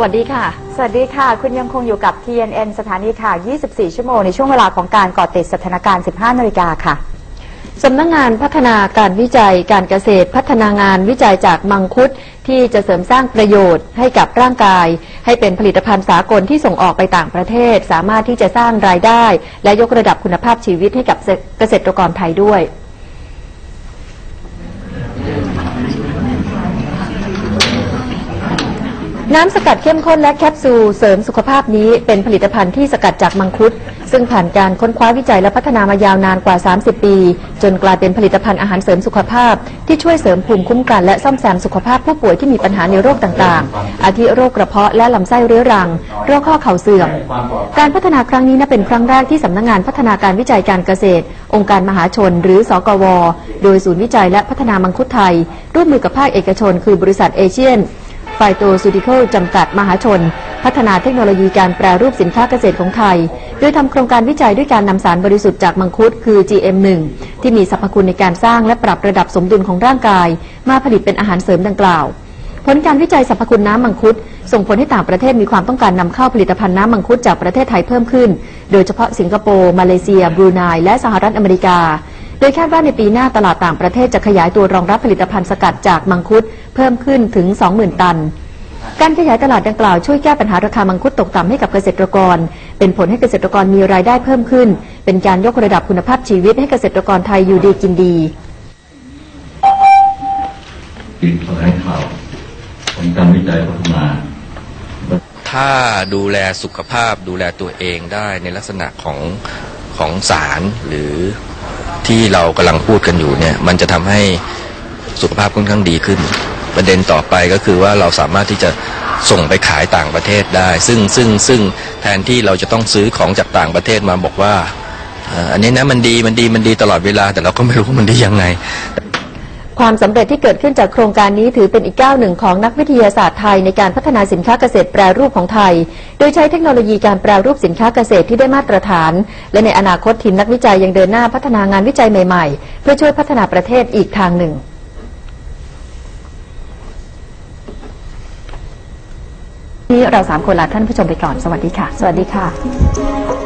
วัสดีค่ะ สวัสดีค่ะ คุณยังคงอยู่กับ TNN สถานีข่าว 24 ชั่วโมง ในช่วงเวลาของการก่อติดสถานการณ์ 15 นาฬิกาค่ะ สำนักงงานพัฒนาการวิจัยการเกษตรพัฒนางานวิจัยจากมังคุด ที่จะเสริมสร้างประโยชน์ให้กับร่างกาย ให้เป็นผลิตภัณฑ์สากลที่ส่งออกไปต่างประเทศ สามารถที่จะสร้างรายได้ และยกระดับคุณภาพชีวิตให้กับเกษตรกรไทยด้วย น้ำสกัดเข้มข้นและแคปซูลเสริมสุขภาพนี้เป็นผลิตภัณฑ์ที่สกัดจากมังคุด ซึ่งผ่านการค้นคว้าวิจัยและพัฒนามายาวนานกว่า 30 ปี จนกลายเป็นผลิตภัณฑ์อาหารเสริมสุขภาพ ที่ช่วยเสริมภูมิคุ้มกันและซ่อมแซมสุขภาพผู้ป่วยที่มีปัญหาในโรคต่างๆ อาทิโรคกระเพาะและลำไส้เรื้อรัง โรคข้อเข่าเสื่อม การพัฒนาครั้งนี้นับเป็นครั้งแรกที่สำนักงงานพัฒนาการวิจัยการเกษตร องค์การมหาชน หรือสกว โดยศูนย์วิจัยและพัฒนามังคุดไทย ร่วมมือกับภาคเอกชน คือบริษัทเอเชียน ฟโตซูติคอลจำกัดมหาชน พัฒนาเทคโนโลยีการแปรรูปสินค้าเกษตรของไทย โดยทำโครงการวิจัยด้วยการนำสารบริสุทธิ์จากมังคุดคือ GM1 ที่มีสรรพคุณในการสร้างและปรับระดับสมดุลของร่างกาย มาผลิตเป็นอาหารเสริมดังกล่าว ผลการวิจัยสรรพคุณน้ำมังคุดส่งผลให้ต่างประเทศมีความต้องการนำเข้าผลิตภัณฑ์น้ำมังคุดจากประเทศไทยเพิ่มขึ้น โดยเฉพาะสิงคโปร์มาเลเซียบรูไนและสหรัฐอเมริกา ดยคาดว่าในปีหน้าตลาดต่างประเทศจะขยายตัวรองรับผลิตภัณฑ์สกัดจากมังคุดเพิ่มขึ้นถึง 20,000 ตัน การขยายตลาดดังกล่าวช่วยแก้ปัญหาราคามังคุดตกต่ำให้กับเกษตรกร เป็นผลให้เกษตรกรมีรายได้เพิ่มขึ้น เป็นการยกระดับคุณภาพชีวิตให้เกษตรกรไทยอยู่ดีกินดีปิดแถลงข่าวผลการวิจัยพัฒนาถ้าดูแลสุขภาพดูแลตัวเองได้ในลักษณะของของสารหรือ ที่เรากำลังพูดกันอยู่เนี่ย มันจะทำให้สุขภาพค่อนข้างดีขึ้น ประเด็นต่อไปก็คือว่าเราสามารถที่จะส่งไปขายต่างประเทศได้ ซึ่งซึ่งซึ่งแทนที่เราจะต้องซื้อของจากต่างประเทศมาบอกว่าอันนี้นะมันดีมันดีมันดีตลอดเวลาแต่เราก็ไม่รู้ว่ามันดียังไง ความสำเร็จที่เกิดขึ้นจากโครงการนี้ถือเป็นอีกก้าวหนึ่งของนักวิทยาศาสตร์ไทยในการพัฒนาสินค้าเกษตรแปรรูปของไทย โดยใช้เทคโนโลยีการแปรรูปสินค้าเกษตรที่ได้มาตรฐาน และในอนาคตทีมนักวิจัยยังเดินหน้าพัฒนางานวิจัยใหม่ๆ เพื่อช่วยพัฒนาประเทศอีกทางหนึ่งนี้เราสามคนลาท่านผู้ชมไปก่อน สวัสดีค่ะ สวัสดีค่ะ